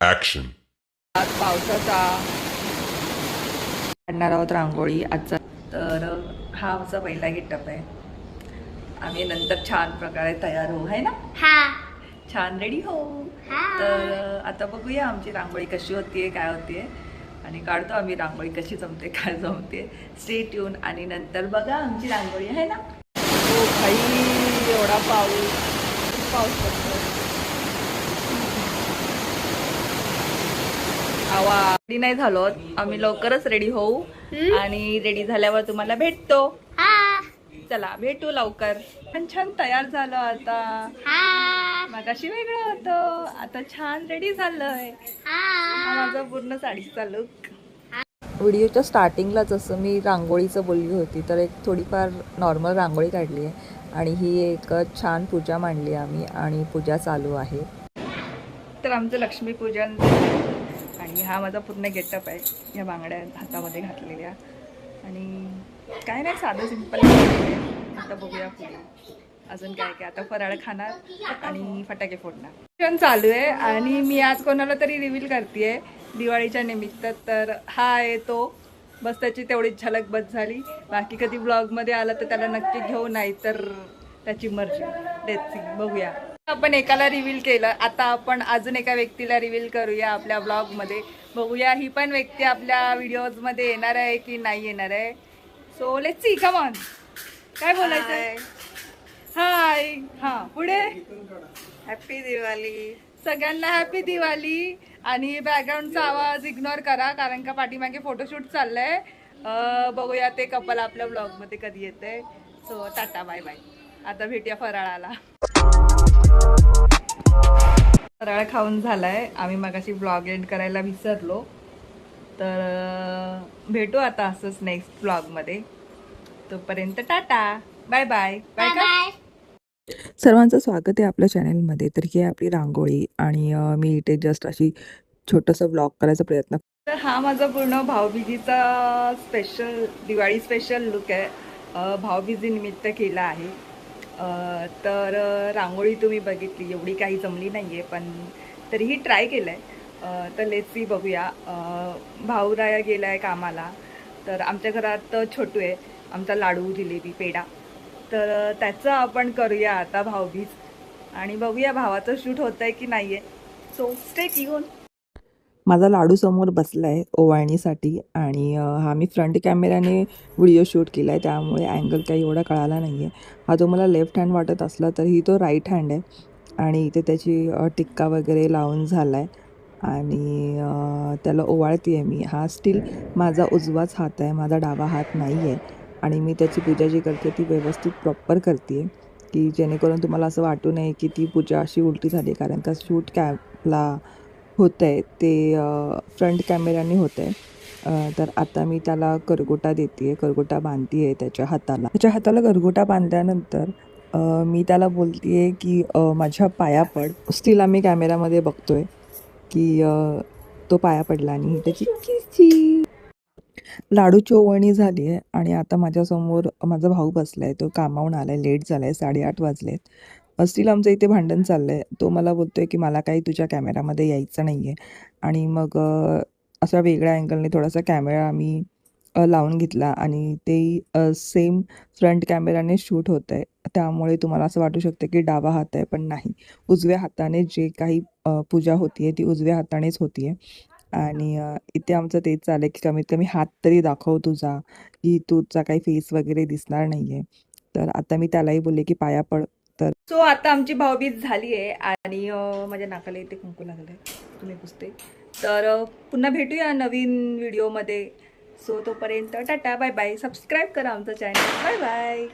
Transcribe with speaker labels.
Speaker 1: Action.
Speaker 2: आज पावसाचा काढणार आहोत रांगोळी. आजचा तर हा आमचा पहिला गिटप आहे. आम्ही नंतर छान प्रकारे तयार होऊ आहे ना?
Speaker 3: हा.
Speaker 2: छान रेडी हो
Speaker 3: हा.
Speaker 2: तर आता बघूया आमची रांगोळी कशी होतीये काय होतीये. आणि काढतो आम्ही रांगोळी कशी जमते काय जमते. स्टे ट्यून आणि नंतर बघा आमची रांगोळी आहे ना? हो भाई एवढा पाऊस. खूप पाऊस पडतो रेडी नाही झालो आम्ही लवकरच रेडी होऊ. आणि रेडी झाल्यावर तुम्हाला भेटतो.
Speaker 3: हा.
Speaker 2: चला भेटू लवकर. पण छान तयार झालो आता.
Speaker 3: हा.
Speaker 2: मगाशी वेगळं होतं. आता छान रेडी झालंय. हा.
Speaker 3: हा
Speaker 2: माझा पूर्ण साडीचा लुक व्हिडिओच्या स्टार्टिंगलाच असं मी रांगोळीचं बोलली होती तर एक थोडीफार नॉर्मल रांगोळी काढली आहे. आणि ही एक छान पूजा मांडली आम्ही आणि पूजा चालू आहे. तर आमचं लक्ष्मीपूजन आणि हा माझा पूर्ण गेटअप आहे. या बांगड्या हातामध्ये घातलेल्या. आणि काय नाही साधं सिंपल आता बघूया पुढे. अजून काय काय. आता फराळ खाणार आणि फटाके फोडणार. क्षण चालू आहे आणि मी आज कोणाला तरी रिव्हील करते दिवाळीच्या निमित्त तर हा आहे तो. बस त्याची तेवढीच झलक बस झाली. बाकी कधी ब्लॉगमध्ये आला तर त्याला नक्की घेऊ नाही तर त्याची मर्जी. देत बघूया. आपण एकाला रिव्हील केलं. आता आपण अजून एका व्यक्तीला रिव्हील करूया आपल्या ब्लॉगमध्ये बघूया ही पण व्यक्ती आपल्या व्हिडिओजमध्ये येणार आहे की नाही येणार आहे. So let's see come on काय बोलायचं हाय हा पुढे? हॅपी दिवाळी सगळ्यांना हॅपी दिवाळी आणि बॅकग्राऊंडचा आवाज इग्नोर करा कारण का पाठीमागे फोटोशूट चाललंय. बघूया ते कपल आपल्या ब्लॉगमध्ये कधी येते सो टाटा बाय बाय आता भेटूया फराळाला. फराळ खाऊन झालाय. आम्ही मगाशी ब्लॉग एंड करायला विसरलो. तर भेटू आता असंच नेक्स्ट ब्लॉगमध्ये. तोपर्यंत tata. Bye bye bye
Speaker 3: bye
Speaker 4: सर्वांचं स्वागत आहे आपल्या चॅनलमध्ये तर ही आपली रांगोळी आणि मी इथे जस्ट अशी छोटंसं ब्लॉग करायचा प्रयत्न
Speaker 2: तर हा माझा पूर्ण भाऊबीजीचा स्पेशल दिवाळी स्पेशल लुक आहे. भाऊबीजी निमित्त केला आहे. तर रांगोळी तुम्ही बघितली एवढी काही जमली नाही आहे पण तरीही ट्राय केलं आहे तर लेट्सी बघूया. भाऊराया गेला आहे कामाला. तर आमच्या घरात छोटू आहे. आमचा लाडू जिलेबी पेढा. तर त्याचं आपण करूया आता भाऊबीज. आणि बघूया भावाचं शूट होतं आहे की नाही आहे सो स्टेट येऊन
Speaker 4: माझा लाडू समोर बसला आहे ओवाळणीसाठी आणि हा मी फ्रंट कॅमेऱ्याने व्हिडिओ शूट केला आहे त्यामुळे अँगल काही एवढा कळाला नाही आहे हा तुम्हाला लेफ्ट हँड वाटत असला तरी तो राईट हँड आहे. आणि इथे त्याची टिक्का वगैरे लावून झाला आहे आणि त्याला ओवाळते आहे मी. हा स्टील माझा उजवाच हात आहे माझा डावा हात नाही आहे आणि मी त्याची पूजा जी करते ती व्यवस्थित प्रॉपर करते आहे की जेणेकरून तुम्हाला असं वाटू नये की ती पूजा अशी उलटी झाली कारण का शूट कॅपला होतं आहे ते फ्रंट कॅमेऱ्याने होतं आहे तर आता मी त्याला करगोटा देते आहे करगोटा बांधते आहे त्याच्या हाताला. त्याच्या हाताला करगोटा बांधल्यानंतर मी त्याला बोलते आहे की माझ्या पाया पड. स्टील आम्ही कॅमेऱ्यामध्ये बघतो आहे की तो पाया पडला आणि त्याची किची लाडू चोवणी झाली आहे आणि आता माझ्यासमोर माझा भाऊ बसला आहे तो कामावून आला आहे लेट झाला आहे साडेआठ वाजले आहेत स्टील आमचं इथे भांडण चाललं आहे तो मला बोलतो आहे की मला काही तुझ्या कॅमेरामध्ये यायचं नाही आहे आणि मग असा वेगळ्या अँगलने थोडासा कॅमेरा आम्ही लावून घेतला आणि तेही सेम फ्रंट कॅमेराने शूट होतं आहे त्यामुळे तुम्हाला असं वाटू शकतं की डावा हात आहे पण नाही. उजव्या हाताने जे काही पूजा होती आहे ती उजव्या हातानेच होती आहे आणि इथे आमचं तेच चाललं आहे की कमीत कमी हात तरी दाखव तुझा की तुझा काही फेस वगैरे दिसणार नाही आहे तर आता मी त्यालाही बोलले की पाया पड. तर
Speaker 2: सो आता आमची भाऊबीज झाली आहे आणि माझ्या नाकाला इथे कुंकू लागलं आहे तुम्ही पुसते. तर पुन्हा भेटूया नवीन व्हिडिओमध्ये. सो तोपर्यंत टाटा बाय बाय सबस्क्राईब करा आमचं चॅनल बाय बाय